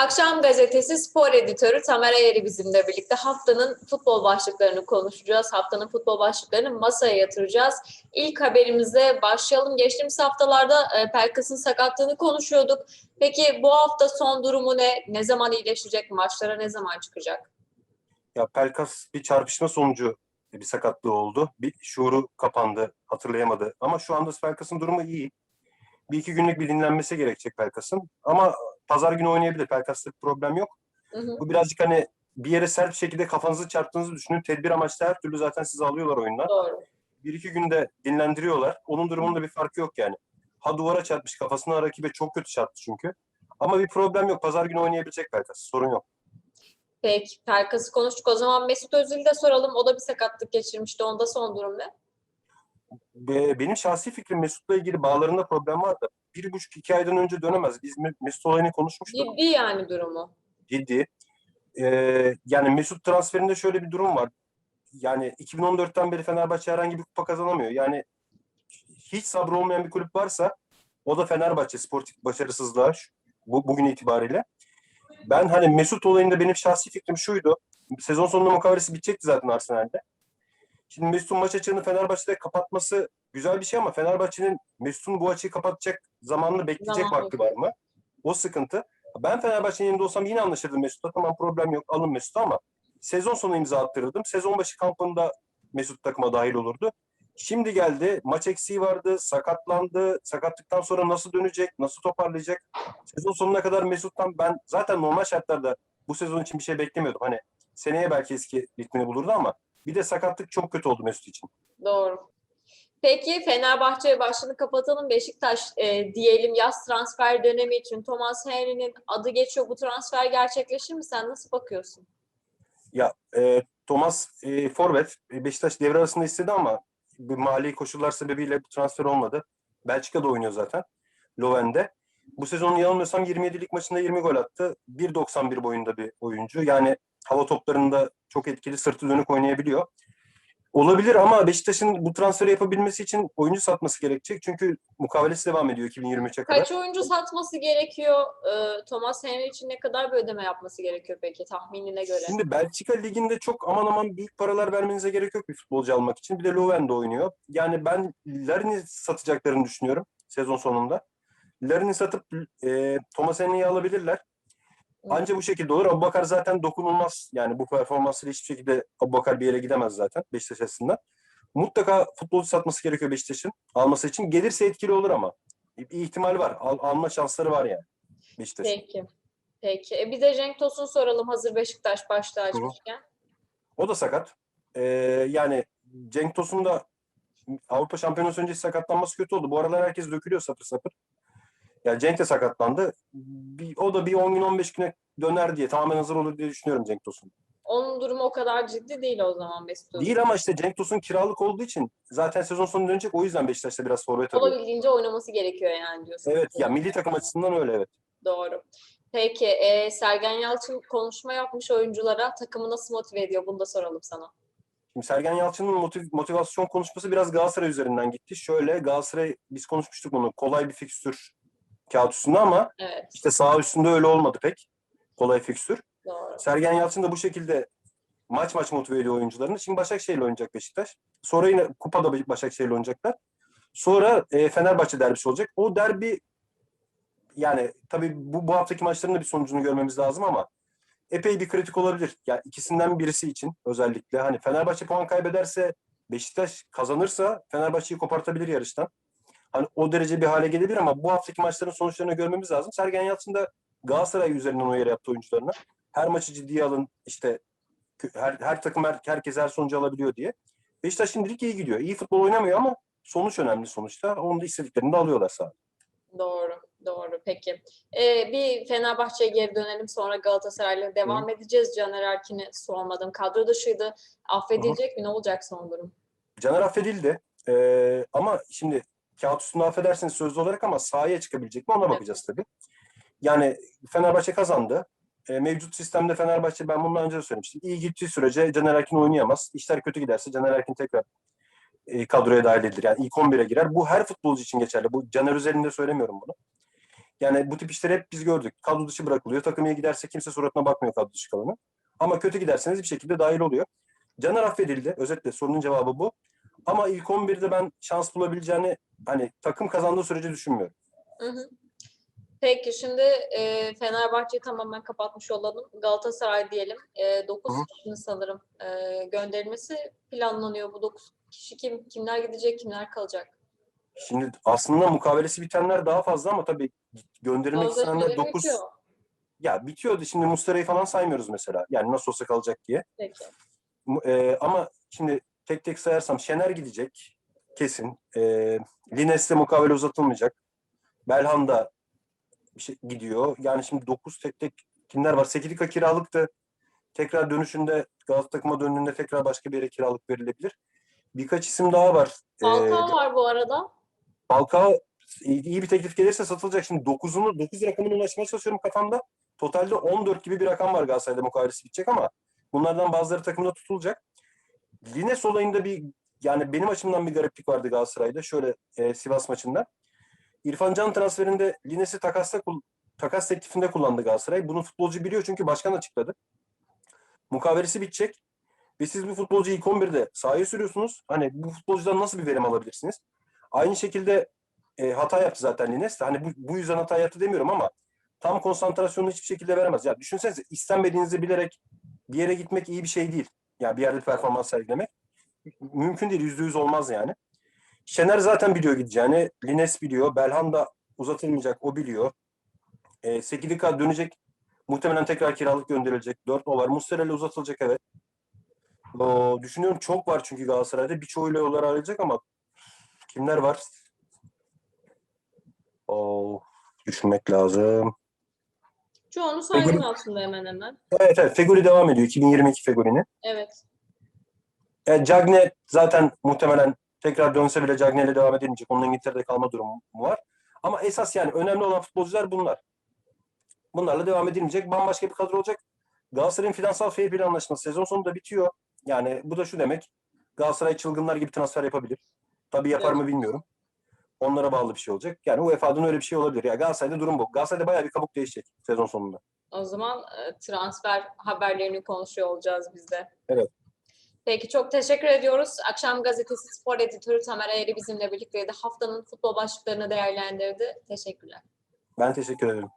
Akşam gazetesi spor editörü Tamer Ayeri bizimle birlikte haftanın futbol başlıklarını konuşacağız. Haftanın futbol başlıklarını masaya yatıracağız. İlk haberimize başlayalım. Geçtiğimiz haftalarda e, Pelkas'ın sakatlığını konuşuyorduk. Peki bu hafta son durumu ne? Ne zaman iyileşecek? Maçlara ne zaman çıkacak? Ya Pelkas bir çarpışma sonucu bir sakatlığı oldu. Bir şuuru kapandı, hatırlayamadı. Ama şu anda Pelkas'ın durumu iyi. Bir iki günlük bir dinlenmesi gerekecek Pelkas'ın. Ama pazar günü oynayabilir. Pelkas'ta bir problem yok. Hı hı. Bu birazcık hani bir yere sert bir şekilde kafanızı çarptığınızı düşünün. Tedbir amaçlı her türlü zaten sizi alıyorlar oyundan. Doğru. Bir iki günde dinlendiriyorlar. Onun durumunda bir farkı yok yani. Ha duvara çarpmış kafasına rakibe çok kötü çarptı çünkü. Ama bir problem yok. Pazar günü oynayabilecek Pelkas. Sorun yok. Peki Pelkas'ı konuştuk. O zaman Mesut Özil'i de soralım. O da bir sakatlık geçirmişti. Onda son durum ne? Be- benim şahsi fikrim Mesut'la ilgili bağlarında problem var da bir buçuk iki aydan önce dönemez. Biz Me- Mesut olayını konuşmuştuk. Ciddi yani durumu. Ciddi. Ee, yani Mesut transferinde şöyle bir durum var. Yani 2014'ten beri Fenerbahçe herhangi bir kupa kazanamıyor. Yani hiç sabrı olmayan bir kulüp varsa o da Fenerbahçe sportif başarısızlığa bu, bugün itibariyle. Ben hani Mesut olayında benim şahsi fikrim şuydu. Sezon sonunda mukavelesi bitecekti zaten Arsenal'de. Şimdi Mesut'un maç açığını Fenerbahçe'de kapatması güzel bir şey ama Fenerbahçe'nin Mesut'un bu açığı kapatacak zamanını bekleyecek Zaman vakti var mı? O sıkıntı. Ben Fenerbahçe'nin yerinde olsam yine anlaşırdım Mesut'la. Tamam problem yok alın Mesut'u ama sezon sonu imza attırırdım. Sezon başı kampında Mesut takıma dahil olurdu. Şimdi geldi. Maç eksiği vardı. Sakatlandı. Sakatlıktan sonra nasıl dönecek? Nasıl toparlayacak? Sezon sonuna kadar Mesut'tan ben zaten normal şartlarda bu sezon için bir şey beklemiyordum. Hani seneye belki eski ritmini bulurdu ama bir de sakatlık çok kötü oldu Mesut için. Doğru. Peki Fenerbahçe başlığını kapatalım. Beşiktaş e, diyelim yaz transfer dönemi için Thomas Henry'nin adı geçiyor. Bu transfer gerçekleşir mi? Sen nasıl bakıyorsun? Ya e, Thomas e, Forvet e, Beşiktaş devre arasında istedi ama bir mali koşullar sebebiyle bu transfer olmadı. Belçika'da oynuyor zaten. Löwen'de. Bu sezon yanılmıyorsam 27 lig maçında 20 gol attı. 1.91 boyunda bir oyuncu. Yani hava toplarında çok etkili sırtı dönük oynayabiliyor. Olabilir ama Beşiktaş'ın bu transferi yapabilmesi için oyuncu satması gerekecek. Çünkü mukavelesi devam ediyor 2023'e kadar. Kaç oyuncu satması gerekiyor? E, Thomas Henry için ne kadar bir ödeme yapması gerekiyor peki tahminine göre? Şimdi Belçika Ligi'nde çok aman aman büyük paralar vermenize gerek yok bir futbolcu almak için. Bir de Löwen'de oynuyor. Yani ben Larin'i satacaklarını düşünüyorum sezon sonunda. Larin'i satıp e, Thomas Henry'i alabilirler. Ancak bu şekilde olur. Abubakar zaten dokunulmaz. Yani bu performansıyla hiçbir şekilde Abubakar bir yere gidemez zaten Beşiktaş açısından. Mutlaka futbolcu satması gerekiyor Beşiktaş'ın alması için. Gelirse etkili olur ama. Bir ihtimal var. Al- alma şansları var yani Beşiktaş'ın. Peki. Peki. E, bir de Cenk Tosun soralım hazır Beşiktaş başta açmışken. O da sakat. Ee, yani Cenk Tosun da Avrupa Şampiyonası öncesi sakatlanması kötü oldu. Bu aralar herkes dökülüyor sapır sapır. Yani Cenk de sakatlandı. Bir, o da bir 10 gün 15 güne döner diye tamamen hazır olur diye düşünüyorum Cenk Tosun. Onun durumu o kadar ciddi değil o zaman Mesut Özil. Değil ama işte Cenk Tosun kiralık olduğu için zaten sezon sonu dönecek. O yüzden Beşiktaş'ta biraz forvet arıyor. Olabildiğince oynaması gerekiyor yani diyorsun. Evet ya milli takım açısından öyle evet. Doğru. Peki e, Sergen Yalçın konuşma yapmış oyunculara takımı nasıl motive ediyor? Bunu da soralım sana. Şimdi Sergen Yalçın'ın motiv- motivasyon konuşması biraz Galatasaray üzerinden gitti. Şöyle Galatasaray biz konuşmuştuk bunu. Kolay bir fikstür kağıt üstünde ama Evet işte sağ üstünde öyle olmadı pek. Kolay fikstür. doğru. Sergen Yalçın da bu şekilde maç maç motive ediyor oyuncularını. Şimdi Başakşehir'le oynayacak Beşiktaş. Sonra yine kupada Başakşehir'le oynayacaklar. Sonra e, Fenerbahçe derbisi olacak. O derbi yani tabii bu, bu haftaki maçların da bir sonucunu görmemiz lazım ama epey bir kritik olabilir. Yani ikisinden birisi için özellikle. Hani Fenerbahçe puan kaybederse Beşiktaş kazanırsa Fenerbahçe'yi kopartabilir yarıştan. Hani o derece bir hale gelebilir ama bu haftaki maçların sonuçlarını görmemiz lazım. Sergen Yalçın da Galatasaray üzerinden uyarı yaptı oyuncularına. Her maçı ciddiye alın işte her, her takım her, herkes her sonucu alabiliyor diye. Beşiktaş şimdilik iyi gidiyor. İyi futbol oynamıyor ama sonuç önemli sonuçta. Onu da istediklerini de alıyorlar sahada. Doğru. Doğru. Peki. E, bir Fenerbahçe'ye geri dönelim sonra Galatasaray'la devam edeceğiz. Caner Erkin'i sormadım. Kadro dışıydı. Affedilecek mi? Ne olacak son durum? Caner affedildi. Ee, ama şimdi kağıt üstünde affedersiniz sözlü olarak ama sahaya çıkabilecek mi ona bakacağız tabii. Yani Fenerbahçe kazandı. Ee, mevcut sistemde Fenerbahçe ben bundan önce de söylemiştim. İyi gittiği sürece Caner Erkin oynayamaz. İşler kötü giderse Caner Erkin tekrar e, kadroya dahil edilir. Yani ilk 11'e girer. Bu her futbolcu için geçerli. Bu Caner özelinde söylemiyorum bunu. Yani bu tip işleri hep biz gördük. Kadro dışı bırakılıyor. Takımya giderse kimse suratına bakmıyor kadro dışı kalanı. Ama kötü giderseniz bir şekilde dahil oluyor. Caner affedildi. Özetle sorunun cevabı bu. Ama ilk 11'de ben şans bulabileceğini hani takım kazandığı sürece düşünmüyorum. Hı hı. Peki şimdi e, Fenerbahçe'yi tamamen kapatmış olalım. Galatasaray diyelim. E, 9 Hı kişinin sanırım e, gönderilmesi planlanıyor. Bu 9 kişi kim? Kimler gidecek, kimler kalacak? Şimdi aslında mukavelesi bitenler daha fazla ama tabii gönderilmek istenenler Sözleşmeleri 9 bitiyor. ya bitiyordu. Şimdi Muslera'yı falan saymıyoruz mesela. Yani nasıl olsa kalacak diye. Peki. E, ama şimdi tek tek sayarsam Şener gidecek kesin. E, Lines'te mukavele uzatılmayacak. Belhan da bir şey gidiyor. Yani şimdi 9 tek tek kimler var? Sekidika kiralıktı. Tekrar dönüşünde Galatasaray takıma döndüğünde tekrar başka bir yere kiralık verilebilir. Birkaç isim daha var. E, Falcao var bu arada. Falcao iyi bir teklif gelirse satılacak. Şimdi 9'unu 9 rakamına ulaşmaya çalışıyorum kafamda. Totalde 14 gibi bir rakam var Galatasaray'da mukavelesi bitecek ama bunlardan bazıları takımda tutulacak. Lines olayında bir yani benim açımdan bir gariplik vardı Galatasaray'da. Şöyle e, Sivas maçında. İrfan Can transferinde Lines'i takasla kul- takas teklifinde kullandı Galatasaray. Bunu futbolcu biliyor çünkü başkan açıkladı. Mukavelesi bitecek ve siz bu futbolcuyu ilk 11'de sahaya sürüyorsunuz. Hani bu futbolcudan nasıl bir verim alabilirsiniz? Aynı şekilde e, hata yaptı zaten Lines. Hani bu, bu yüzden hata yaptı demiyorum ama tam konsantrasyonu hiçbir şekilde veremez. Ya düşünsenize istenmediğinizi bilerek bir yere gitmek iyi bir şey değil. Yani bir yerde performans sergilemek. Mümkün değil. Yüzde yüz olmaz yani. Şener zaten biliyor gideceğini. Lines biliyor. Belhan da uzatılmayacak. O biliyor. E, Sekidika dönecek. Muhtemelen tekrar kiralık gönderilecek. Dört o var. Uzatılacak evet. O, düşünüyorum çok var çünkü Galatasaray'da. Birçoğuyla yollar ayrılacak ama kimler var? O düşünmek lazım. Çoğunu saydın Feguli- aslında hemen hemen. Evet evet Feguli devam ediyor. 2022 Fegoli'ni. Evet. E, Cagne zaten muhtemelen tekrar dönse bile Cagne ile devam edilmeyecek. Onun İngiltere'de kalma durumu var. Ama esas yani önemli olan futbolcular bunlar. Bunlarla devam edilmeyecek. Bambaşka bir kadro olacak. Galatasaray'ın finansal fair play anlaşması sezon sonunda bitiyor. Yani bu da şu demek. Galatasaray çılgınlar gibi transfer yapabilir. Tabii yapar Evet. mı bilmiyorum. Onlara bağlı bir şey olacak. Yani UEFA'dan öyle bir şey olabilir. Ya Galatasaray'da durum bu. Galatasaray'da bayağı bir kabuk değişecek sezon sonunda. O zaman e, transfer haberlerini konuşuyor olacağız biz de. Evet. Peki çok teşekkür ediyoruz. Akşam gazetesi spor editörü Tamer Eğri bizimle birlikteydi. Haftanın futbol başlıklarını değerlendirdi. Teşekkürler. Ben teşekkür ederim.